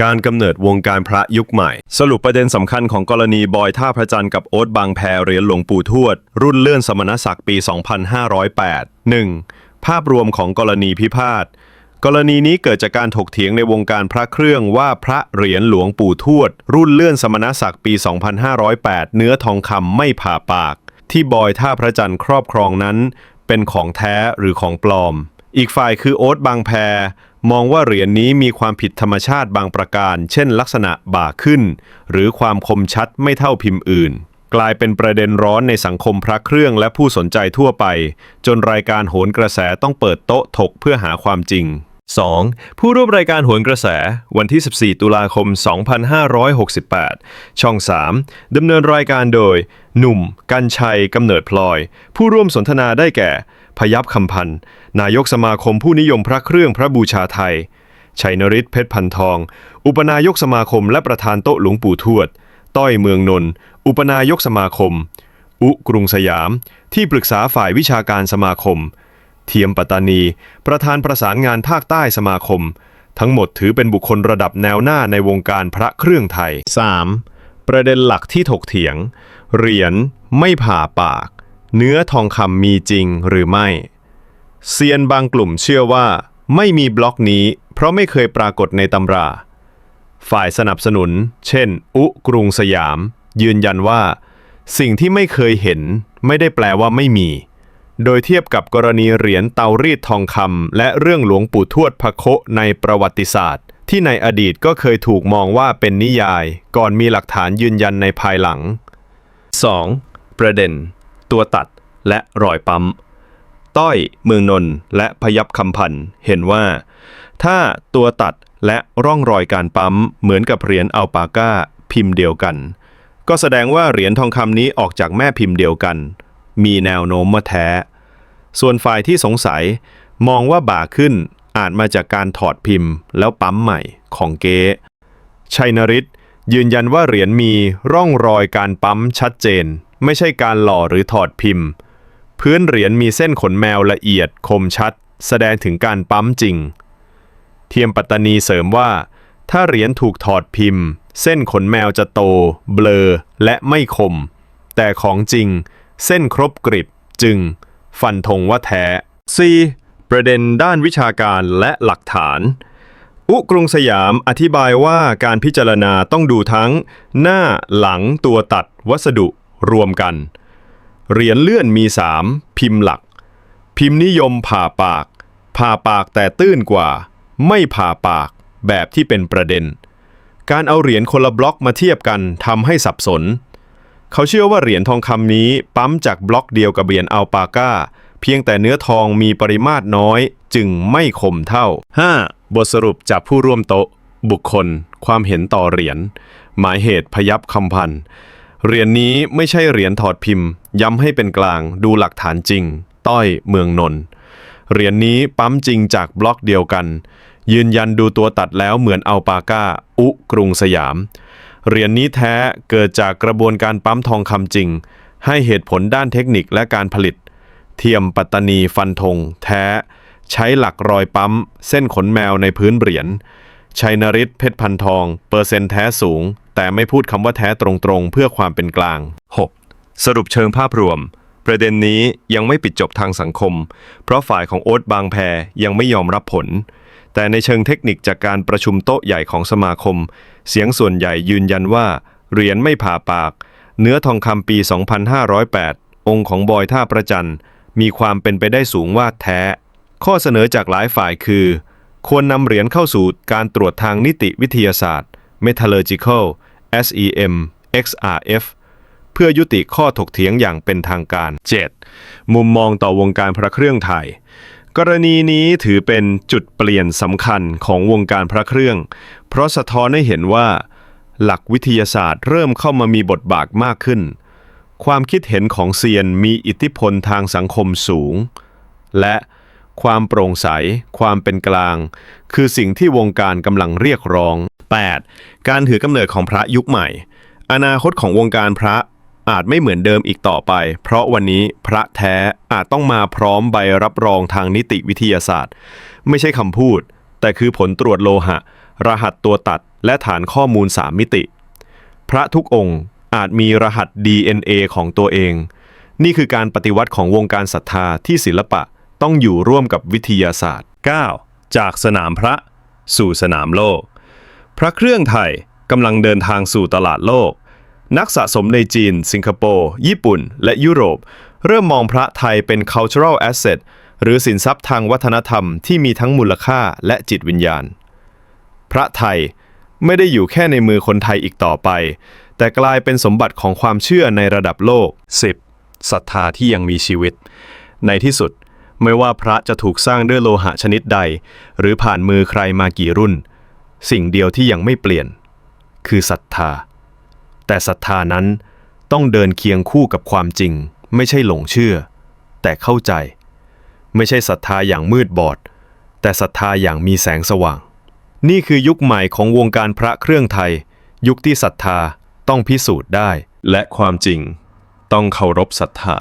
การกำเนิดวงการพระยุคใหม่ สรุปประเด็นสำคัญของกรณีบอยท่าพระจันทร์กับโอ๊ตบางแพเหรียญหลวงปู่ทวด รุ่นเลื่อนสมณศักดิ์ปี 2508 1. ภาพรวมของกรณีพิพาทกรณีนี้เกิดจากการถกเถียงในวงการพระเครื่องว่าพระเหรียญหลวงปู่ทวด รุ่นเลื่อนสมณศักดิ์ปี 2508 เนื้อทองคำไม่ผ่าปาก ที่บอยท่าพระจันทร์ครอบครองนั้น เป็นของแท้หรือของปลอม อีกฝ่ายคือโอ๊ตบางแพ มองว่าเหรียญนี้มีความผิดธรรมชาติบางประการ เช่นลักษณะบ่าขึ้น หรือความคมชัดไม่เท่าพิมพ์อื่น กลายเป็นประเด็นร้อนในสังคมพระเครื่องและผู้สนใจทั่วไป จนรายการโหนกระแสต้องเปิดโต๊ะถกเพื่อหาความจริง 2. ผู้ร่วมรายการโหนกระแส วันที่ 14 ตุลาคม 2568 ช่อง 3ดำเนินรายการโดย หนุ่ม กัญชัยกำเนิดพลอย ผู้ร่วมสนทนาได้แก่ พยับคำพันธ์นายกสมาคมผู้นิยมพระเครื่องพระบูชาไทย ชัยนริศเพชรพันทอง อุปนายกสมาคมและประธานโต๊ะหลวงปู่ทวด ต้อยเมืองนนท์อุปนายกสมาคม อุกรุงสยาม ที่ปรึกษาฝ่ายวิชาการสมาคม เทียมปัตตานี ประธานประสานงานภาคใต้สมาคม ทั้งหมดถือเป็นบุคคลระดับแนวหน้าในวงการพระเครื่องไทย 3. ประเด็นหลักที่ถกเถียง เหรียญไม่ผ่าปาก เนื้อทองคำมีจริงหรือไม่เซียนบางกลุ่มเชื่อว่า ไม่มีบล็อกนี้ เพราะไม่เคยปรากฏในตำรา ฝ่ายสนับสนุน เช่น อุกรุงสยาม ยืนยันว่า สิ่งที่ไม่เคยเห็น ไม่ได้แปลว่าไม่มี โดยเทียบกับกรณีเหรียญเตารีดทองคำและเรื่องหลวงปู่ทวดพระโคในประวัติศาสตร์ ที่ในอดีตก็เคยถูกมองว่าเป็นนิยาย ก่อนมีหลักฐานยืนยันในภายหลัง 2. ประเด็น ตัวตัดและรอยปั๊ม ต้อยเมืองนนท์และพยับคำพันธ์เห็นว่า ถ้าตัวตัดและร่องรอยการปั๊มเหมือนกับเหรียญอัลปาก้าพิมพ์เดียวกัน ก็แสดงว่าเหรียญทองคำนี้ออกจากแม่พิมพ์เดียวกัน มีแนวโน้มว่าแท้ ส่วนฝ่ายที่สงสัยมองว่าบ่าขึ้นอาจมาจากการถอดพิมพ์แล้วปั๊มใหม่ของเก๊ชัยนริศยืนยันว่าเหรียญมีร่องรอยการปั๊มชัดเจน ไม่ใช่การหล่อหรือถอดพิมพ์ พื้นเหรียญมีเส้นขนแมวละเอียดคมชัด แสดงถึงการปั๊มจริง เทียมปัตตานีเสริมว่า ถ้าเหรียญถูกถอดพิมพ์ เส้นขนแมวจะโต เบลอ และไม่คม แต่ของจริง เส้นครบกริบจึง ฟันธงว่าแท้ 4. ประเด็นด้านวิชาการและหลักฐานอุกรุงสยามอธิบายว่าการพิจารณาต้องดูทั้ง หน้าหลังตัวตัดวัสดุ รวมกัน เหรียญเลื่อนมี 3 พิมพ์หลัก พิมพ์นิยมผ่าปาก ผ่าปากแต่ตื้นกว่า ไม่ผ่าปากแบบที่เป็นประเด็น การเอาเหรียญคนละบล็อกมาเทียบกันทำให้สับสน เขาเชื่อว่าเหรียญทองคำนี้ปั๊มจากบล็อกเดียวกับเหรียญอัลปาก้า เพียงแต่เนื้อทองมีปริมาตรน้อย จึงไม่คมเท่า 5. บทสรุปจากผู้ร่วมโต๊ะ บุคคล ความเห็นต่อเหรียญหมายเหตุพยับคำพันธ์ เหรียญนี้ไม่ใช่เหรียญถอดพิมพ์ ย้ำให้เป็นกลางดูหลักฐานจริง ต้อยเมืองนนท์เหรียญนี้ปั๊มจริงจากบล็อกเดียวกัน ยืนยันดูตัวตัดแล้วเหมือนอัลปาก้า อุกรุงสยาม เหรียญนี้แท้เกิดจากกระบวนการปั๊มทองคำจริง ให้เหตุผลด้านเทคนิคและการผลิต เทียมปัตตานีฟันธง แท้ ใช้หลักรอยปั๊ม เส้นขนแมวในพื้นเหรียญ ชัยนริศเพชรพันทอง เปอร์เซ็นต์แท้สูง แต่ไม่พูดคำว่าแท้ตรงๆ เพื่อความเป็นกลาง 6. สรุปเชิงภาพรวม ประเด็นนี้ยังไม่ปิดจบทางสังคม เพราะฝ่ายของโอ๊ตบางแพยังไม่ยอมรับผล แต่ในเชิงเทคนิคจากการประชุมโต๊ะใหญ่ของสมาคม เสียงส่วนใหญ่ยืนยันว่าเหรียญไม่ผ่าปาก เนื้อทองคำปี 2508 องค์ของบอยท่าประจันมีความเป็นไปได้สูงว่าแท้ ข้อเสนอจากหลายฝ่ายคือ ควรนำเหรียญเข้าสู่การตรวจทางนิติวิทยาศาสตร์ Metallurgical SEM XRF เพื่อยุติข้อถกเถียงอย่างเป็นทางการ 7. มุมมองต่อวงการพระเครื่องไทย กรณีนี้ถือเป็นจุดเปลี่ยนสำคัญของวงการพระเครื่อง เพราะสะท้อนให้เห็นว่า หลักวิทยาศาสตร์เริ่มเข้ามามีบทบาทมากขึ้น ความคิดเห็นของเซียนมีอิทธิพลทางสังคมสูง และ ความโปร่งใส ความเป็นกลาง คือสิ่งที่วงการกำลังเรียกร้อง 8. การถือกำเนิดของพระยุคใหม่ อนาคตของวงการพระอาจไม่เหมือนเดิมอีกต่อไป เพราะวันนี้พระแท้อาจต้องมาพร้อมใบรับรองทางนิติวิทยาศาสตร์ ไม่ใช่คำพูด แต่คือผลตรวจโลหะ รหัสตัวตัด และฐานข้อมูล3มิติ พระทุกองค์อาจมีรหัส DNA ของตัวเอง นี่คือการปฏิวัติของวงการศรัทธาที่ศิลปะ ต้องอยู่ร่วมกับวิทยาศาสตร์ 9. จากสนามพระ สู่สนามโลก พระเครื่องไทยกำลังเดินทางสู่ตลาดโลก นักสะสมในจีน สิงคโปร์ ญี่ปุ่น และยุโรป เริ่มมองพระไทยเป็น cultural asset หรือสินทรัพย์ทางวัฒนธรรมที่มีทั้งมูลค่าและจิตวิญญาณ พระไทยไม่ได้อยู่แค่ในมือคนไทยอีกต่อไป แต่กลายเป็นสมบัติของความเชื่อในระดับโลก 10. ศรัทธาที่ยังมีชีวิต ในที่สุด ไม่ว่าพระจะถูกสร้างด้วยโลหะชนิดใด หรือผ่านมือใครมากี่รุ่น สิ่งเดียวที่ยังไม่เปลี่ยน คือศรัทธา แต่ศรัทธานั้นต้องเดินเคียงคู่กับความจริง ไม่ใช่หลงเชื่อ แต่เข้าใจ ไม่ใช่ศรัทธาอย่างมืดบอด แต่ศรัทธาอย่างมีแสงสว่าง นี่คือยุคใหม่ของวงการพระเครื่องไทย ยุคที่ศรัทธาต้องพิสูจน์ได้ และความจริงต้องเคารพศรัทธา